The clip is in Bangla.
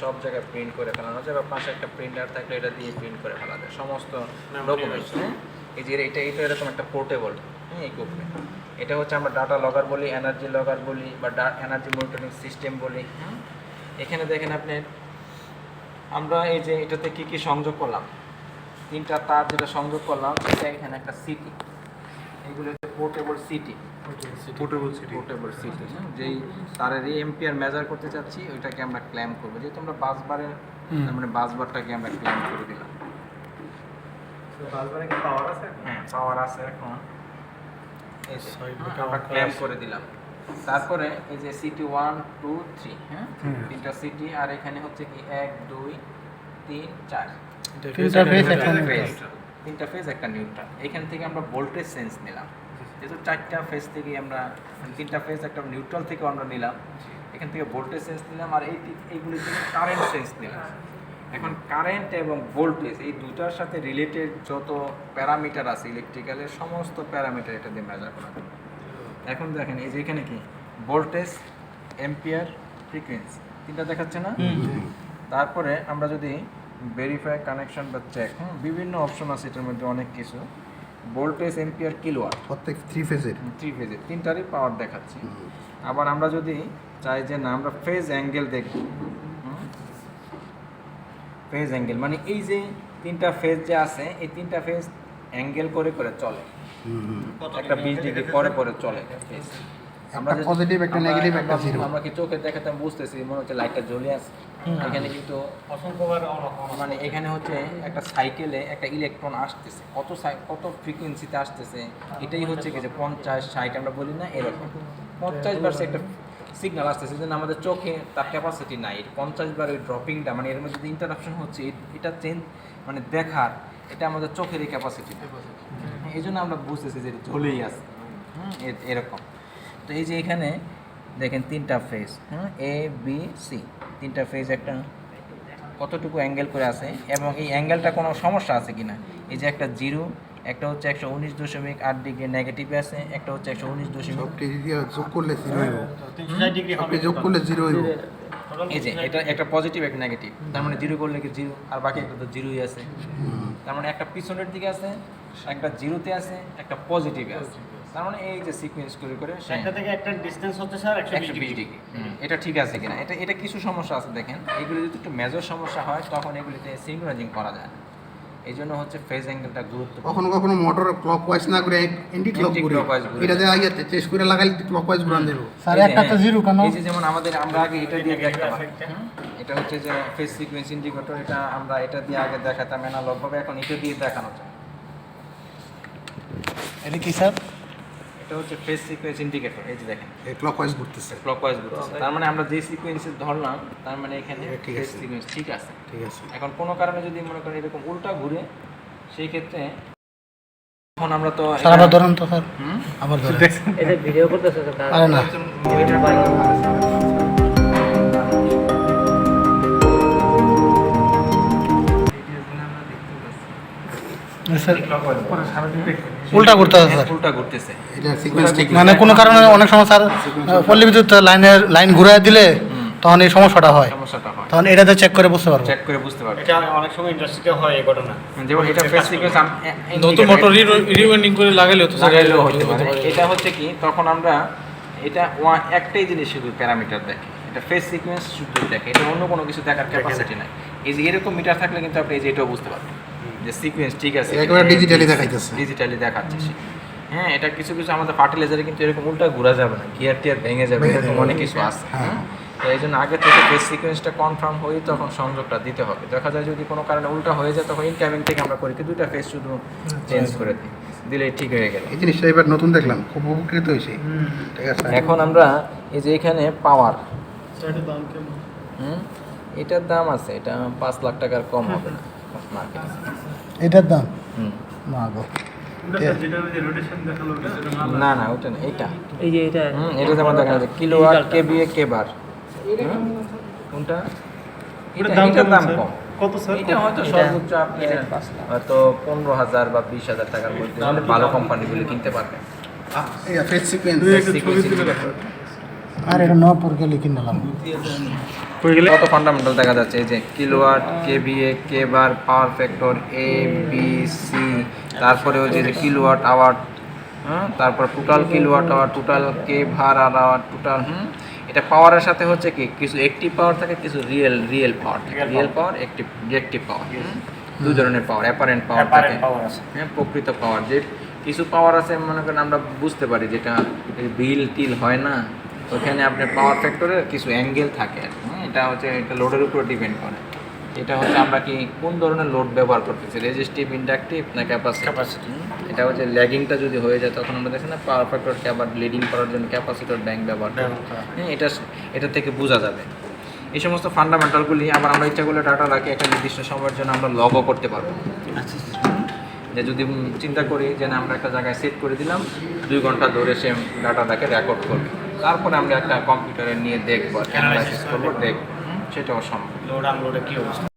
সব জায়গায় প্রিন্ট করে ফেলানো যায় বা পাশে একটা প্রিন্টার থাকলে এটা দিয়ে প্রিন্ট করে ফেলা যায়। সমস্ত ডকুমেন্টস হ্যাঁ এই যে এটা এটা এরকম একটা পোর্টেবল হ্যাঁ ইকুইপমেন্ট এটা হচ্ছে আমরা ডাটা লগার বলি এনার্জি লগার বলি বা এনার্জি মনিটরিং সিস্টেম বলি? এখানে দেখেন আপনি আমরা এই যে এটাতে কি কি সংযোগ করলাম? তিনটা তার যেটা সংযোগ করলাম এটা এখানে একটা সিটি এগুলো হচ্ছে portable CT portable CT portable CT যেই তারের এম্পিয়ার মেজার করতে চাচ্ছি ওইটাকে আমরা ক্ল্যাম করব। যেহেতু আমরা মানে বাসবারটাকে আমরা ক্ল্যাম করে দিলাম। বাসবারে কি পাওয়ার আছে হ্যাঁ পাওয়ার আছে এখন। হ্যাঁ, থেকে আমরা ক্ল্যাম করে দিলাম। তারপরে এই যে সিটি ওয়ান টু থ্রি হ্যাঁ। তিনটা সিটি আর এখানে হচ্ছে কি এক দুই তিন চার। তিনটা তিনটা ফেজ একটা নিউট্রাল এখান থেকে আমরা ভোল্টেজ সেন্স নিলাম। যেহেতু চারটা ফেজ থেকে আমরা তিনটা ফেজ একটা নিউট্রাল থেকে আমরা নিলাম। এখান থেকে ভোল্টেজ সেন্স নিলাম আর এই এইগুলি থেকে কারেন্ট সেন্স নিলাম। এখন কারেন্ট এবং ভোল্টেজ এই দুটার সাথে রিলেটেড যত প্যারামিটার আছে ইলেকট্রিক্যালের সমস্ত প্যারামিটার এটা দিয়ে মেজার করা এখন দেখেন এই যে এখানে কি? ভোল্টেজ এম্পিয়ার ফ্রিকোয়েন্সি তিনটা দেখাচ্ছে না? তারপরে আমরা যদি ভেরিফাই কানেকশন বা চেক হ্যাঁ বিভিন্ন অপশন আছে এটার মধ্যে অনেক কিছু। ভোল্টেজ এম্পিয়ার কিলোয়াট প্রত্যেক থ্রি ফেজের থ্রি ফেজের তিনটারই পাওয়ার দেখাচ্ছি। আবার আমরা যদি চাই যে না আমরা ফেজ অ্যাঙ্গেল দেখব। ফেজ অ্যাঙ্গেল মানে এই যে তিনটা ফেজ যে আছে এই তিনটা ফেজ অ্যাঙ্গেল করে করে চলে। একটা বিশ ডিগ্রি পরে পরে চলে। ফেজ একটা positive, একটা negative, একটা। আমরা কি চোখে দেখাতে বুঝতেছি মনে হচ্ছে লাইটটা জ্বলে আছে। এখানে কিন্তু অসংখ্যবার। মানে এখানে হচ্ছে একটা সাইকেলে একটা ইলেকট্রন আসতেছে। কত কত ফ্রিকোয়েন্সিতে আসতেছে? এটাই হচ্ছে কি যে পঞ্চাশ ষাট আমরা বলি না এরকম। পঞ্চাশ বার একটা সিগন্যাল আসতেছে যেন আমাদের চোখে তার ক্যাপাসিটি নাই। পঞ্চাশ বার ওই ড্রপিংটা মানে এর মধ্যে যে ইন্টারাপশন হচ্ছে এটা চেঞ্জ মানে দেখার এটা আমাদের চোখেরই ক্যাপাসিটি এই জন্য আমরা বুঝতেছি যে এটা ঝুলেই আছে। এরকম। তো এই যে এখানে দেখেন তিনটা ফেজ হ্যাঁ এ বি সি তিনটা ফেজ একটা কতটুকু অ্যাঙ্গেল করে আছে এবং এই অ্যাঙ্গেলটা কোনো সমস্যা আছে কিনা? এই যে একটা জিরো একটা হচ্ছে একশো উনিশ দশমিক আট ডিগ্রি নেগেটিভে আছে একটা হচ্ছে একশো উনিশ দশমিক যোগ করলে হবে যোগ করলে জিরো এই যে এটা একটা পজিটিভ একটা নেগেটিভ তার মানে জিরো করলে কি জিরো আর বাকি একটা তো জিরোই আছে। তার মানে একটা পিছনের দিকে আছে একটা জিরোতে আছে একটা পজিটিভে আছে। তার মানে এই যে সিকোয়েন্স করে করে একটা থেকে একটা ডিসটেন্স হচ্ছে স্যার একশো একশো বিশ ডিগ্রি এটা ঠিক আছে কিনা? এটা এটা কিছু সমস্যা আছে দেখেন। এগুলি যদি একটু মেজর সমস্যা হয় তখন এগুলিতে সিঙ্ক্রোনাইজিং করা যায়। এই জন্য হচ্ছে ফেজ অ্যাঙ্গেলটা গুরুত্বপূর্ণ। কখনো কখনো মোটর ক্লক ওয়াইজ না করে অ্যান্টি ঘুরে। এটা দিয়ে আগে চেস করে লাগাইলে ক্লক ওয়াইজ ঘুরান দেবো। স্যার যে, একটা তো হ্যাঁ, জিরো কেন? এই যে যেমন আমাদের আমরা আগে এটা দিয়ে দেখতাম এটা হচ্ছে যে ফেস সিকোয়েন্স ইন্ডিকেটর এটা আমরা এটা দিয়ে আগে দেখাতাম অ্যানালগ ভাবে এখন এটা দিয়ে দেখানো যায়। এটা কি স্যার? এটা হচ্ছে ফেস সিকোয়েন্স ইন্ডিকেটর এই যে দেখেন। ক্লক ওয়াইজ ঘুরতেছে। ক্লকওয়াইজ ঘুরতেছে। তার মানে আমরা যে সিকোয়েন্সে ধরলাম তার মানে এখানে ফেস আছে। সিকোয়েন্স ঠিক আছে। ঠিক আছে। এখন কোনো কারণে যদি মনে করেন এরকম উল্টা ঘুরে সেই ক্ষেত্রে এখন আমরা তো স্যার আবার ধরেন তো স্যার। আবার ধরেন। এটা ভিডিও করতেছে স্যার আরে না। স্যার উল্টা করতে স্যার। ঠিক মানে কোনো কারণে অনেক সময় স্যার পল্লী বিদ্যুৎ লাইনের লাইন ঘুরাই দিলে তখন এই সমস্যাটা হয়। সমস্যাটা হয়। তখন এটাতে চেক করে বুঝতে পারব। চেক করে বুঝতে পারবে। এটা অনেক সময় ইন্ডাস্ট্রিতে হয় এই ঘটনা। যেমন এটা ফেস সিকোয়েন্স নতুন মোটর রিওয়েন্ডিং করে লাগালে তো হতে পারে। এটা হচ্ছে কি তখন আমরা এটা একটাই জিনিস শুধু প্যারামিটার দেখে। এটা ফেস সিকোয়েন্স শুধু দেখে। এটা অন্য কোনো কিছু দেখার ক্যাপাসিটি নাই। এই যে এরকম মিটার থাকলে কিন্তু আপনি এই যে এটাও বুঝতে পারবেন। যে সিকোয়েন্স ঠিক আছে একেবারে digitally দেখাইতেছে। ডিজিটালি দেখাচ্ছে সে। হ্যাঁ এটা কিছু কিছু আমাদের ফার্টিলাইজারে কিন্তু এরকম উল্টা ঘোরা যাবে না গিয়ার টিয়ার ভেঙে যাবে এরকম অনেক কিছু আছে হ্যাঁ। তো এই জন্য আগে থেকে ফেস সিকোয়েন্সটা কনফার্ম হয়ে তখন সংযোগটা দিতে হবে। দেখা যায় যদি কোনো কারণে উল্টা হয়ে যায় তখন ইনকামিং থেকে আমরা করি কি দুইটা ফেস শুধু চেঞ্জ করে দিই। দিলেই ঠিক হয়ে গেল। এই জিনিসটা এবার নতুন দেখলাম খুব উপকৃত হয়েছি। ঠিক আছে। এখন আমরা এই যে এখানে পাওয়ার এটার দাম কেমন? হুম? এটার দাম আছে এটা পাঁচ লাখ টাকার কম হবে না। এটার দাম? না গো। না না ওটা না এটা। এই যে এটা হুম এটা যেমন দেখা যাচ্ছে কেবিএ কেবার। কোনটা? এটা দাম কম। কত স্যার এটা হয়তো সর্বোচ্চ আপনি হয়তো পনেরো হাজার বা বিশ হাজার টাকার মধ্যে। ভালো কোম্পানিগুলো কিনতে পারবেন আর এটা নপুর গেলে কিনলাম কত ফান্ডামেন্টাল দেখা যাচ্ছে? এই যে kilowatt KVA K var power factor A B C তারপরে হচ্ছে যে কিলোওয়াট আওয়ার হ্যাঁ তারপর total kilowatt hour total K var আর আওয়ার টোটাল হুম? এটা পাওয়ারের সাথে হচ্ছে কি? কিছু একটিভ পাওয়ার থাকে কিছু রিয়েল রিয়েল পাওয়ার থাকে। Real power active reactive power দু ধরনের পাওয়ার অ্যাপারেন্ট পাওয়ার থাকে। হ্যাঁ প্রকৃত পাওয়ার যে কিছু পাওয়ার আছে মনে করেন আমরা বুঝতে পারি যেটা বিল টিল হয় না। ওখানে আপনার পাওয়ার ফ্যাক্টরের কিছু অ্যাঙ্গেল থাকে আর কি, হ্যাঁ, এটা হচ্ছে এটা লোডের উপর ডিপেন্ড করে। এটা হচ্ছে আমরা কি কোন ধরনের লোড ব্যবহার করতেছি? রেজিস্টিভ ইন্ডাকটিভ না ক্যাপাসিটি Capacitive। এটা হচ্ছে ল্যাগিংটা যদি হয়ে যায় তখন আমরা দেখি না পাওয়ার ফ্যাক্টরকে আবার লিডিং করার জন্য ক্যাপাসিটর ব্যাংক ব্যবহার করি। হয়। হ্যাঁ এটা এটা থেকে বোঝা যাবে। এই সমস্ত ফান্ডামেন্টালগুলি আবার আমরা ইচ্ছা করলে ডাটা রাখি একটা নির্দিষ্ট সময়ের জন্য আমরা লগও করতে পারব। আচ্ছা আচ্ছা। যে যদি চিন্তা করি যে না আমরা একটা জায়গায় সেট করে দিলাম দুই ঘণ্টা ধরে সে ডাটাটাকে রেকর্ড করবে। তারপরে আমরা একটা কম্পিউটারে নিয়ে দেখব অ্যানালাইসিস করব দেখব। সেটা সেটাও সম্ভব। লোড আনলোডে কি অবস্থা?